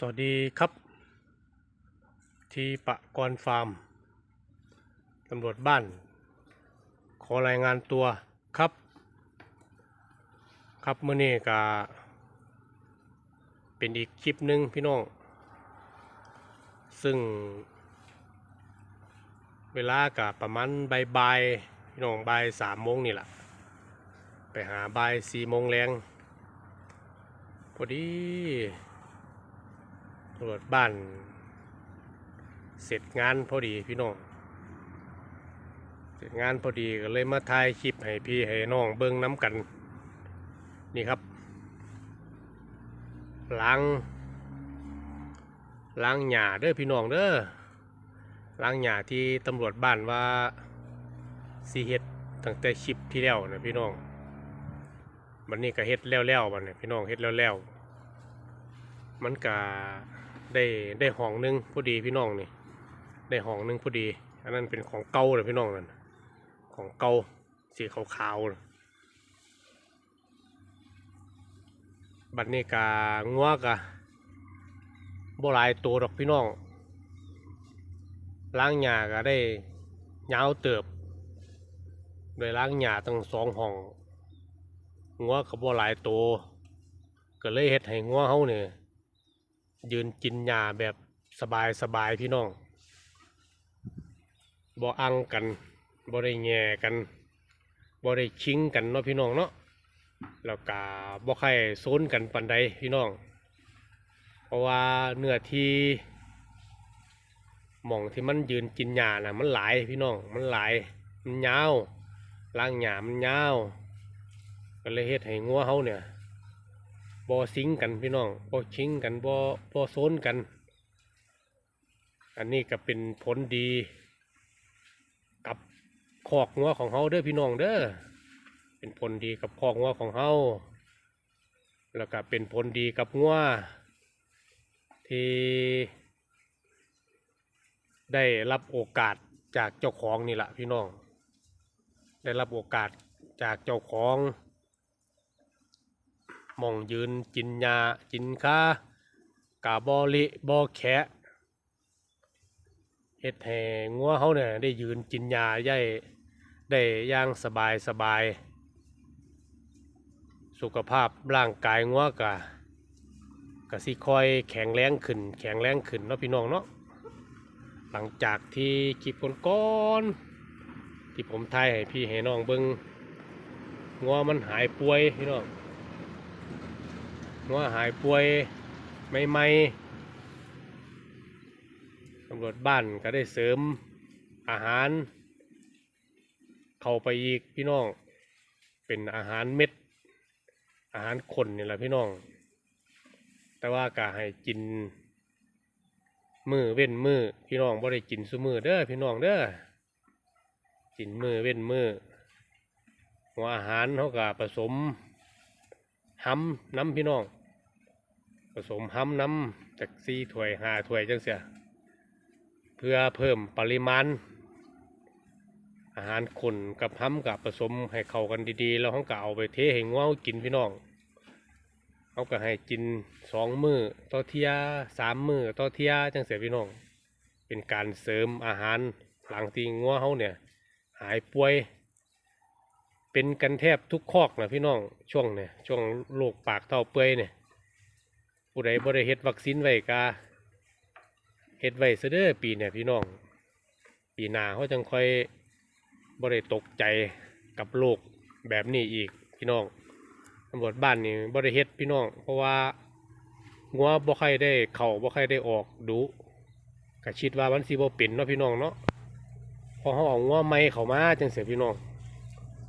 สวัสดีครับ ที่ปะกรฟาร์มตำรวจบ้าน ขอรายงานตัวครับ ครับเมื่อนี้ก็เป็นอีกคลิปหนึ่งพี่น้อง ซึ่ง เวลากับประมาณบ่ายๆพี่น้องบ่ายสามโมงนี่แหละไปหาบ่ายสี่โมงแรงพอดี ตำรวจบ้าน เสร็จงานพอดีพี่น้อง เสร็จงานพอดีก็เลยมาถ่ายคลิปให้พี่ให้น้องเบิ้งน้ำกัน นี่ครับล้างล้างหญ้าเด้อพี่น้องเด้อล้างหญ้าที่ตำรวจบ้านว่าสีเฮ็ดตั้งแต่คลิปที่แล้วนะพี่น้องวันนี้ก็เฮ็ดแล้วๆบัดนี้พี่น้องเฮ็ดแล้วๆมันก็ ได้ได้ห้องหนึงพอดีพี่น้องนี่ได้ห้องหนึงพอดี อันนั้นเป็นของเก่าเลยพี่น้องนั่นของเก่าสีขาวๆน่ะบัดนี้กางัวกะบ่หลายตัวดอกพี่น้องล้างหญ้าก็ได้ยาวเติบโดยล้างหญ้าตั้งสองห้องงัวก็บ่หลายตัวก็เลยเฮ็ดให้งัวเฮาเนี่ย ยืนกินหญ้าแบบสบายสบายพี่น้องบ่อังกันบ่ได้แย่กันบ่ได้ชิงกันเนาะพี่น้องเนาะแล้วก็บ่ใครโซนกันปานใดพี่น้อง เพราะว่าเนื้อที่หม่องที่มันยืนกินหญ้าน่ะมันหลายพี่น้องมันหลายมันยาวล่างหญ้ามันยาวก็เลยเฮ็ดให้งัวเฮาเนี่ย บ่ซิงกันพี่น้องบ่ชิงกันบ่บ่โซนกัน อันนี้ก็เป็นผลดี กับคอกงัวของเฮาเด้อพี่น้องเด้อเป็นผลดีกับคอกงัวของเฮาแล้วก็เป็นผลดีกับงัวที่ได้รับโอกาสจากเจ้าของนี่แหละพี่น้อง ได้รับโอกาสจากเจ้าของ มองยืนกินยากินข้ากาบอลิบอแคะเฮ็ดให้งัวเขาเนี่ยได้ยืนกินยาย่ายได้ย่างสบายสบาย สุขภาพร่างกายงัวกะกะสิคอยแข็งแรงขึ้น แข็งแรงขึ้นเนาะพี่น้องเนาะหลังจากที่คลิปก่อนที่ผมถ่ายให้พี่ให้น้องเบิ้งงัวมันหายป่วยพี่น้อง ว่าหายป่วยไม่ไม่ตำรวจบ้านก็ได้เสริมอาหาร เข้าไปอีกพี่น้อง เป็นอาหารเม็ด อาหารคนนี่แหละพี่น้อง แต่ว่าก็ให้กิน มือเว้นมือพี่น้องบ่ได้กินซุมือเด้อพี่น้องเด้อกินมือเว้นมือหัวอาหารเขาก็ผสมห้ำน้ำพี่น้อง ผสมห้ำน้ำจากสี่ถ้วยหาถ้วยจังเสียเพื่อเพิ่มปริมาณ อาหารขุนกับห้ำกับผสมให้เข้ากันดีๆ แล้วเขาก็เอาไปเทให้งัวกินพี่น้องเขาก็ให้กินสองมือต่อเทียสามมือต่อเทียจังเสียพี่น้อง เป็นการเสริมอาหารหลังที่งัวเขาเนี่ยหายป่วย เป็นกันแทบทุกคอกนะพี่น้องช่วงเนี่ยช่วงโรคปากเต้าเปื่อยเนี่ย ผู้ใดบ่ได้เฮ็ดวัคซีนไว้กาเฮ็ดไว้ซะเด้อปีเนี่ยพี่น้อง ปีหน้าเขาจังค่อยบ่ได้ตกใจกับโรคแบบนี้อีกพี่น้องตำรวจบ้านนี่บ่ได้เฮ็ดพี่น้อง เพราะว่างัวบ่ค่อยได้เข้าบ่ค่อยได้ออกดุก็คิดว่ามันสิบ่เป็นเนาะพี่น้องเนาะพอเขาเอางัวใหม่เข้ามาจังเสียพี่น้อง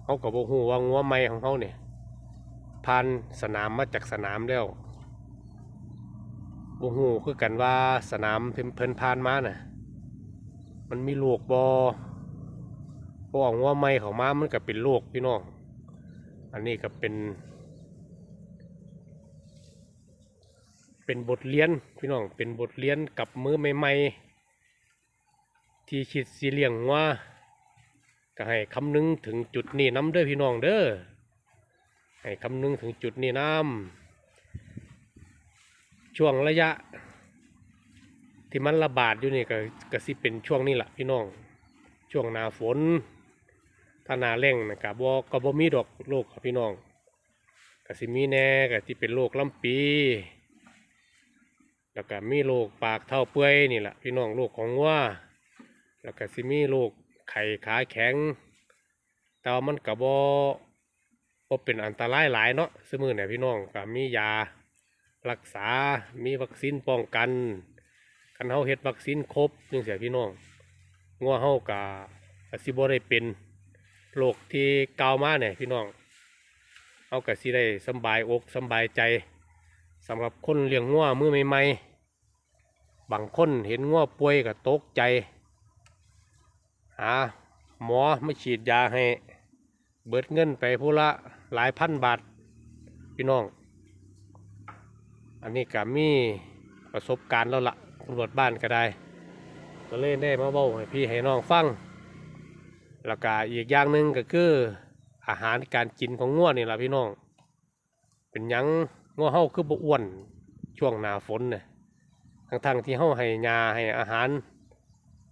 เขาก็บ่ฮู้ว่างัวใหม่ของเขาเนี่ยผ่านสนามมาจากสนามแล้ว บ่ฮู้คือกันว่าสนามเพิ่นเพิ่นผ่านมาน่ะ มันมีโรคบ่เพราะว่างัวใหม่ข้ามามันก็เป็นโรคพี่น้อง อันนี้ก็เป็น เป็นบทเรียนพี่น้อง เป็นบทเรียนกับมือใหม่ๆ ที่คิดสิเลี้ยงงัวก็ให้คำนึงถึงจุดนี้น้ำเด้อพี่น้องเด้อ ให้คำนึงถึงจุดนี้น้ำ ช่วงระยะ ที่มันระบาดอยู่นี่ก็ก็สิเป็นช่วงนี้แหละพี่น้อง ช่วงหน้าฝนถ้าหน้าแล้งนะก็บ่ก็บ่มีดอกโรคครับพี่น้องกสิมีแน่ก็ที่เป็นโรคลำปี แล้วก็มีโรคปากเท่าเปื่อยนี่แหละพี่น้องโรคของวัวแล้วก็สิมีโรคไข้ขาแข็งแต่ว่ามันก็บ่บ่เป็นอันตรายหลายเนาะสมือเนี่ยพี่น้องก็มียา รักษา มีวัคซีนป้องกันคันเฮาเฮ็ดวัคซีนครบจังซี่พี่น้องงัวเฮาก็ก็สิบ่ได้เป็นโรคที่กล่าวมาเนี่ยพี่น้องเฮาก็สิได้สบายอกสบายใจสำหรับคนเลี้ยงงัวมือใหม่ๆบางคนเห็นงัวป่วยก็ตกใจหาหมอมาฉีดยาให้ เบิดเงินไปผู้ละหลายพันบาทพี่น้อง อันนี้ก็มีประสบการณ์แล้วละตำรวจบ้านก็ได้ ก็เลยได้มาเบ้าให้พี่ให้น้องฟัง แล้วก็อีกอย่างหนึ่งก็คือ อาหารการกินของง่วนี่แหละพี่น้อง เป็นยังง่วเฮาคือบ่อ้วนช่วงหน้าฝนเนี่ยทั้งๆที่เฮาให้ยาให้อาหาร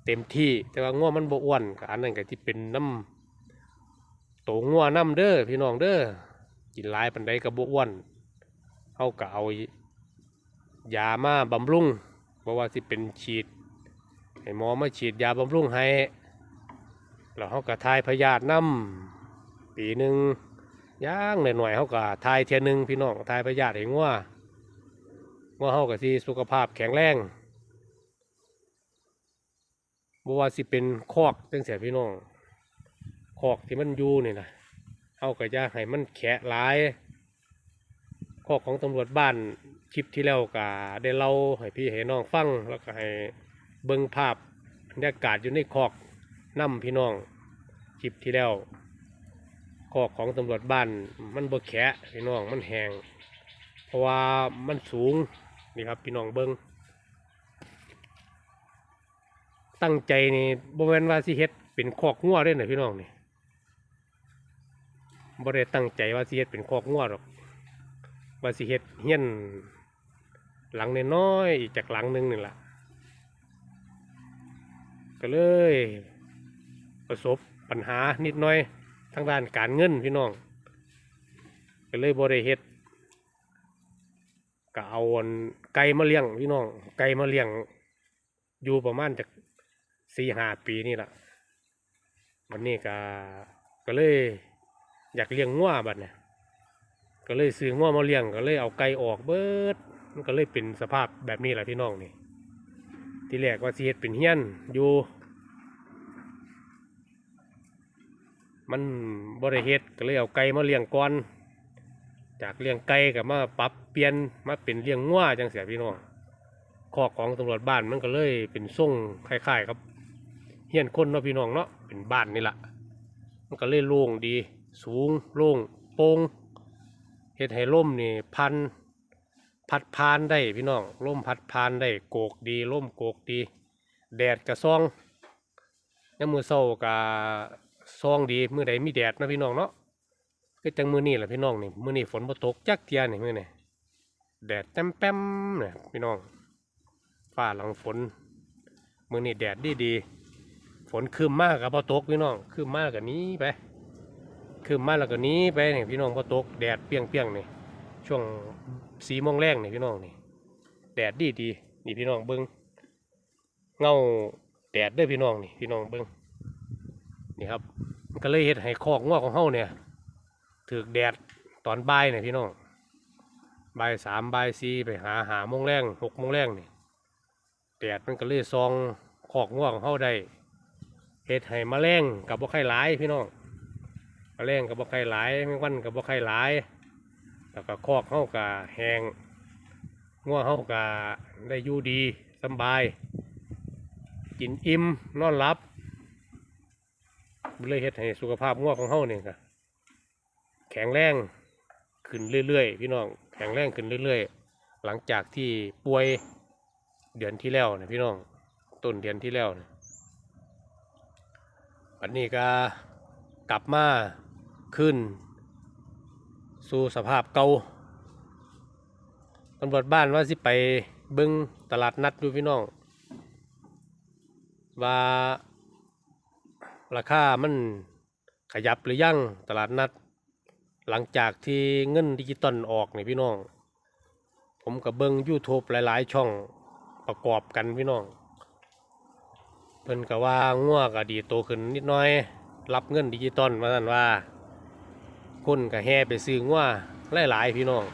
เต็มที่แต่ว่าง่วมันบ่อ้วนก็อันนั้นก็ที่เป็นน้ำโตงัวน้ำเด้อพี่น้องเด้อกินหลายปันใดกระบอ้วนเขาก็เอา ยามาบำรุงเพราะว่าสิเป็นฉีด ให้หมอมาฉีดยาบำรุงให้แล้วเขาก็ทายพยาธิน้ำปีหนึ่งย่างหน่อยๆเขาก็ทายเทียหนึงพี่น้องทายพยาธิให้งัวงัวเขาก็สิสุขภาพแข็งแรงบ่ว่าสิเป็นคอกจังเสียพี่น้องคอกที่มันอยู่นี่นะเอาก็จะให้มันแขะหลาย คอกของตำรวจบ้านคลิปที่แล้วก็ได้เล่าให้พี่ให้น้องฟังแล้วก็ให้เบิ่งภาพบรรยากาศอยู่ในคอกน้ำพี่น้องคลิปที่แล้วคอกของตำรวจบ้านมันบ่แขะพี่น้องมันแหงเพราะว่ามันสูงนี่ครับพี่น้องเบิ่งตั้งใจนี่บ่แม่นว่าสิเฮ็ดเป็นคอกงัวเด้อน่ะพี่น้องนี่บ่ได้ตั้งใจว่าสิเฮ็ดเป็นคอกงัวหรอก ว่าสิเฮ็ดเฮียนหลังน้อยๆอีกจากหลังหนึงนี่ล่ะก็เลย ประสบปัญหานิดหน่อยทางด้านการเงินพี่น้อง ก็เลยบ่ได้เฮ็ดก็เอาอันไก่มาเลี้ยงพี่น้อง ไก่มาเลี้ยง อยู่ประมาณจากสี่ห้าปีนี่แหละวันนี้ก็ก็เลยอยากเลี้ยงงัวบัดเนี่ย ก็เลยซื้องัวมาเลี้ยงก็เลยเอาไก่ออกเบิดมันก็เลยเป็นสภาพแบบนี้แหละพี่น้องนี่ที่แรกว่าสิเฮ็ดเป็นเฮี้ยนอยู่ มันบริเฮ็ดก็เลยเอาไก่มาเลี้ยงก่อน จากเลี้ยงไก่ก็มาปรับเปลี่ยนมาเป็นเลี้ยงงัวจังเสียพี่น้องคอกของตำรวจบ้านมันก็เลยเป็นทรงคล้ายๆครับเฮี้ยนคนเนาะพี่น้องเนาะเป็นบ้านนี่แหละมันก็เลยโล่งดี สูงโล่งโปร่ง เฮ็ดให้ล่มนี่พันพัดพานได้พี่น้องล่มพัดพานได้โกกดีล่มโกกดี แดดกระซองยามมือเศร้ากะซองดีมือใดมีแดดนะพี่น้องเนาะก็จังมือนี่แหละพี่น้องนี่มือนี่ฝนบ่ตกจักเทียนี่มือนี่แดดแต้มแป้มเนี่ยพี่น้องฟ้าหลังฝนมือนี่แดดดีดีฝนคืมมากกับบ่ตกพี่น้องคืมมากกับนี้ไป คืมมาแล้วก็นี้ไปนี่พี่น้องบ่ตกแดดเปียงเปียงๆนี่ช่วงสีโมงแรงนี่พี่น้องนี่แดดดีดีนี่พี่น้องเบิ้งเงาแดดเด้อพี่น้องนี่พี่น้องเบิ้งนี่ครับก็เลยเฮ็ดให้คอกงอกของเฮาเนี่ยถือแดดตอนบ่ายเนี่ยพี่น้องบ่ายสามบ่ายสี่ไปหาหาโมงแรงหกโมงแรงนี่แดดมันก็เลยซองคอกงอกของเฮาได้เฮ็ดให้แมลงกับบ่ไข่หลายพี่น้อง แมลงกับบ่ไข่หลายแมงวันกับบ่ไข่หลาย แล้วก็คอกเฮาก็แห้งงัวเฮาก็ได้อยู่ดีสบาย กินอิ่มนอนหลับเลยเฮ็ดให้สุขภาพงัวของเฮาเนี่ยก็แข็งแรงขึ้นเรื่อยๆ พี่น้องแข็งแรงขึ้นเรื่อยๆ หลังจากที่ป่วยเดือนที่แล้วนะพี่น้องต้นเดือนที่แล้วนะวันนี้ก็กลับมา ขึ้น สู่สภาพเก่าตำรวจบ้านว่าสิไปเบิ้งตลาดนัดอยู่พี่น้อง ว่าราคามันขยับหรือยังตลาดนัด หลังจากที่เงินดิจิตอลออกนี่พี่น้อง ผมกับเบิ้ง YouTube หลาย ๆ ช่องประกอบกันพี่น้องเพิ่นก็ว่างัวก็ดีโตขึ้นนิดหน้อย รับเงินดิจิตอลมาสั่นว่า คนก็แห่ไปซื้องัวหลายๆพี่น้อง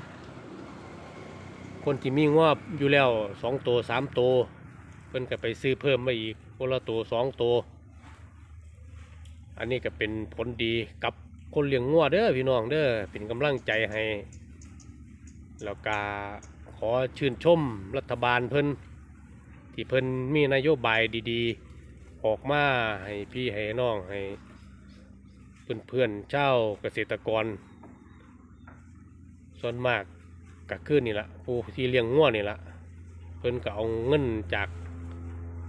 คนที่มีงัวอยู่แล้วสองตัวสามตัวเพิ่นก็ไปซื้อเพิ่มมาอีกคนละตัวสองตัวอันนี้ก็เป็นผลดีกับคนเลี้ยงงัวเด้อพี่น้องเด้อเป็นกำลังใจให้แล้วก็ขอชื่นชมรัฐบาลเพิ่นที่เพิ่นมีนโยบายดีๆ ออกมาให้พี่ให้น้องให้ เพื่อนๆเจ้าเกษตรกร ส่วนมากก็คือนี่ละผู้ที่เลี้ยงงัวนี่ละเพิ่นก็เอาเงินจาก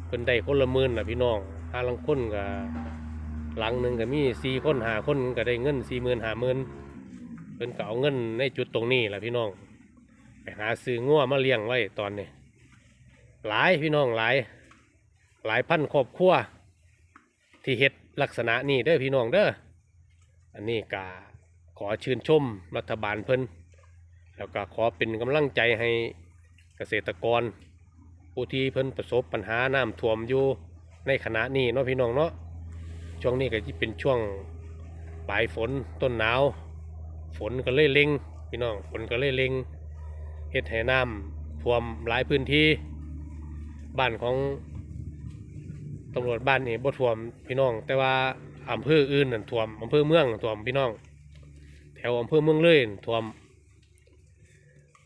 เพิ่นได้คนละหมื่นละพี่น้องห้าลังคนก็หลังหนึ่งก็มีสี่คนหาคนก็ได้เงินสี่หมื่นหาหมื่นเพิ่นก็เอาเงินในจุดตรงนี้แหละพี่น้องไปหาซื้องัวมาเลี้ยงไว้ตอนนี้หลายพี่น้องหลายหลายพันครอบครัวที่เฮ็ดลักษณะนี้เด้อพี่น้องเด้อ อันนี้กาขอชื่นชมรัฐบาลเพิ่นแล้วก็ขอเป็นกำลังใจให้เกษตรกร ผู้ที่เพิ่นประสบปัญหาน้ำท่วมอยู่ในขณะนี้เนาะพี่น้องเนาะช่วงนี้ก็จะเป็นช่วงปลายฝนต้นหนาว ฝนก็เลยเล็งพี่น้องฝนก็เลยเล็งเฮ็ดให้น้ำท่วมหลายพื้นที่บ้านของตำรวจบ้านนี่บ่ท่วมพี่น้อง แต่ว่า อำเภออื่นนั่นท่วมอำเภอเมืองท่วมพี่น้อง แถวอำเภอเมืองเลยนั่นท่วม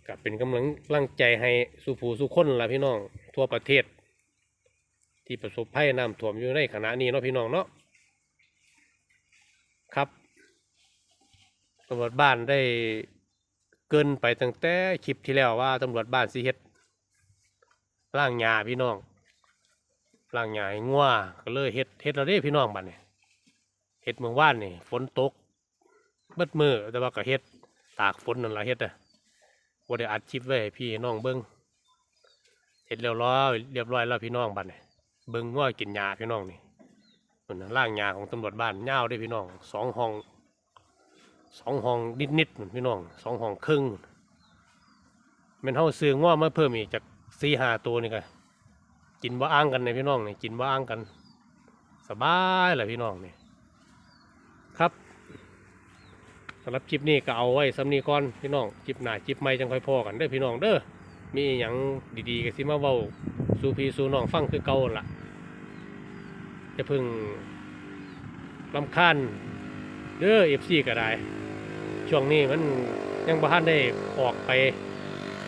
ก็เป็นกำลังลังใจให้สู่ผู้สู่คนละพี่น้องทั่วประเทศ ที่ประสบภัยน้ำท่วมอยู่ในขณะนี้เนาะพี่น้องเนาะครับตำรวจบ้านได้เกินไปตั้งแต่คลิปที่แล้วว่าตำรวจบ้านสิเฮ็ดล่างหญ้าพี่น้องล่างหญ้างัวก็เลยเฮ็ดเฮ็ดแล้วเด้พี่น้องบัดนี้ เฮ็ดเมื่อวานนี่ฝนตกเบิดมือแต่ว่าก็เฮ็ดตากฝนนั่นละเฮ็ดอะบ่ได้อัดคลิปไว้พี่น้องเบิ่งเฮ็ดเรียบร้อยเรียบร้อยแล้วพี่น้องบัดนี้เบิ่งงัวกินหญ้าพี่น้องนี่นั่นล่างหญ้าของตำรวจบ้านยาวเด้พี่น้องสองห้องสองห้องนิดนั่นพี่น้องสองห้องครึ่งมันเท่าซื้อง้อมาเพิ่มอีกจากสี่ห้าตัวนี่ก็กินว่าอ้างกันในพี่น้องนี่กินว่าอ้างกัน สบายแหละพี่น้องนี่ครับ สำหรับคลิปนี้ก็เอาไว้สำนีก่อนพี่น้องคลิปหน้าคลิปใหม่จังค่อยพอกันเด้อพี่น้องเด้อมีอย่างดีๆก็สิมาเว้าสู่พี่สู่น้องฟังคือเก่าล่ะจะพึ่งลำคาญเด้อเอฟซีก็ได้ ช่วงนี้มันยังบ่ทันได้ออกไป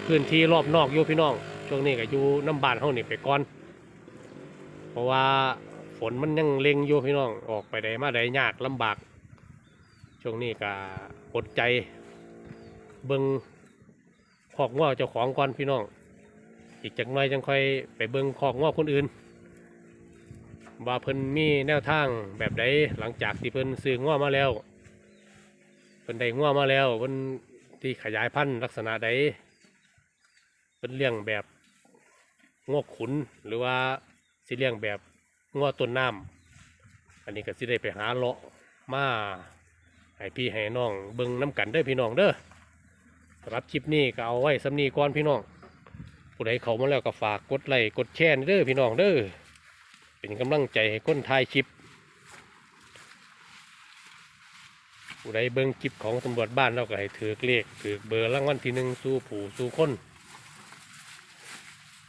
พื้นที่รอบนอกอยู่พี่น้อง ช่วงนี้ก็อยู่น้ำบานเฮานี่ไปก่อน เพราะว่าฝนมันยังเล็งอยู่พี่น้องออกไปได้มาได้ยากลำบาก ช่วงนี้ก็อดใจ เบิงคอกง้อเจ้าของก่อนพี่น้อง อีกจักน่อยจังค่อยไปเบิงคอกง้อคนอื่น ว่าเพิ่นมีแนวทางแบบใดหลังจากที่เพิ่นซื้อง้อมาแล้วเพิ่นได้ง้อมาแล้วเพิ่นที่ขยายพันธุ์ลักษณะใดเพิ่นเลี้ยงแบบง้อขุนหรือว่าสิเลี้ยงแบบง้อต้นน้ำอันนี้ก็สิได้ไปหาเลาะมา ให้พี่ให้น้องเบิ่งน้ำกันเด้อพี่น้องเด้อสำหรับคลิปนี้ก็เอาไว้สำนีก่อนพี่น้องผู้ใดเขามาแล้วก็ฝากกดไลค์กดแชร์เด้อพี่น้องเด้อเป็นกำลังใจให้คนถ่ายคลิปผู้ใดเบิ่งคลิปของตำรวจบ้านเราก็ให้ถือเลขถือเบอร์รางวัลที่หนึ่งสู่ผู้สู่คน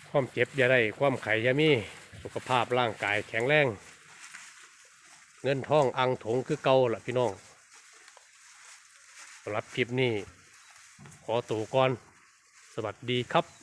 ความเจ็บอย่าได้ความไข่อย่ามีสุขภาพร่างกายแข็งแรง เงินทองอังถงคือเก่าล่ะพี่น้อง สำหรับคลิปนี้ ขอตัวก่อน สวัสดีครับ